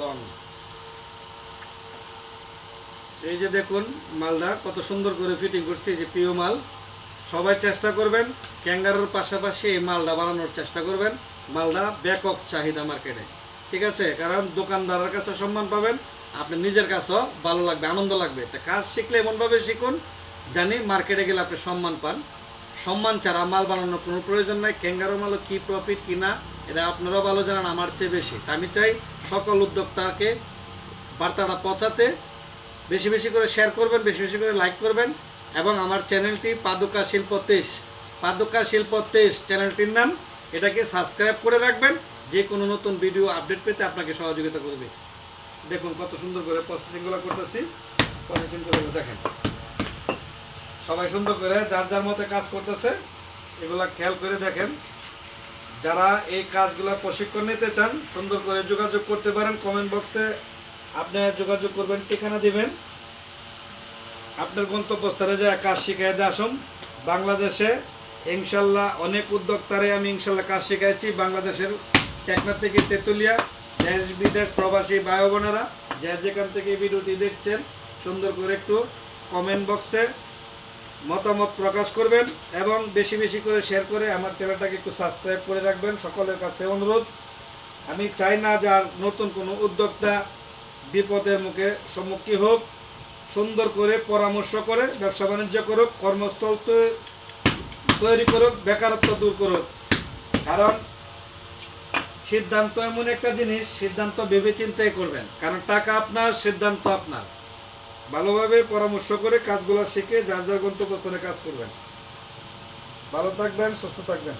Long. এই যে দেখুন মালটা, কত সুন্দর করে ফিটিং করছি, এই যে পিও মাল। সবাই চেষ্টা করবেন, ক্যাঙ্গারুর পাশাপাশি এই মালটা বানানোর চেষ্টা করবেন। মালটা ব্যাপক চাহিদা মার্কেটে ঠিক আছে? কারণ দোকানদারের কাছে সম্মান পাবেন, আপনি নিজের কাছেও ভালো লাগবে, আনন্দ লাগবে। তা কাজ শিখলে এমনভাবে শিখুন, জানি মার্কেটে গেলে আপনি সম্মান পান। সম্মান ছাড়া মাল বানানোর কোনো প্রয়োজন নাই। ক্যাঙ্গারো মালও কী প্রফিট কি না, এটা আপনারাও ভালো জানেন, আমার চেয়ে বেশি। আমি চাই সকল উদ্যোক্তাকে বার্তাটা পৌঁছাতে বেশি বেশি করে শেয়ার করবেন, বেশি বেশি করে লাইক করবেন এবং আমার চ্যানেলটি পাদুকা শিল্প তেইশ। পাদুকা শিল্প তেইশ চ্যানেলটির নাম, এটাকে সাবস্ক্রাইব করে রাখবেন, যে কোনো নতুন ভিডিও আপডেট পেতে আপনাকে সহযোগিতা করবে। দেখুন কত সুন্দর করে প্রসেসিংগুলো করতেছি। প্রসেসিং করে দেখেন। সবাই সুন্দর করে যার যার মতে কাজ করতেছে, এগুলা খেয়াল করে দেখেন। যারা এই কাজগুলো প্রশিক্ষণ নিতে চান, সুন্দর করে যোগাযোগ করতে পারেন কমেন্ট বক্সে আপনি যোগাযোগ করবেন, ঠিকানা দিবেন। আপনার গন্তব্যস্থলে যে কাজ শিখাই আসুন। বাংলাদেশে ইনশাল্লাহ অনেক উদ্যোক্তারে আমি ইনশাল্লাহ কাজ শিখাইছি। বাংলাদেশের টেকনা থেকে তেঁতুলিয়া, দেশ বিদেশ প্রবাসী ভাই বোনেরা যে যেখান থেকে ভিডিওটি দেখছেন, সুন্দর করে একটু কমেন্ট বক্সে মতামত প্রকাশ করবেন এবং বেশি বেশি করে শেয়ার করে আমার চ্যানেলটাকে একটু সাবস্ক্রাইব করে রাখবেন। সকলের কাছে অনুরোধ, আমি চাই না যে আর নতুন কোনো উদ্যোক্তা বিপদের মুখে সম্মুখীন হোক, সুন্দর করে পরামর্শ করে, ব্যবসা বাণিজ্য করুক, কর্মস্থল তৈরি করুক, বেকারত্ব দূর করুক। কারণ সিদ্ধান্ত এমন একটা জিনিস, সিদ্ধান্ত ভেবে চিন্তাই করবেন। কারণ টাকা আপনার, সিদ্ধান্ত আপনার। ভালোভাবে পরামর্শ করে কাজগুলো শিখে যার যার গন্তব্যস্থানে কাজ করবেন। ভালো থাকবেন সুস্থ থাকবেন।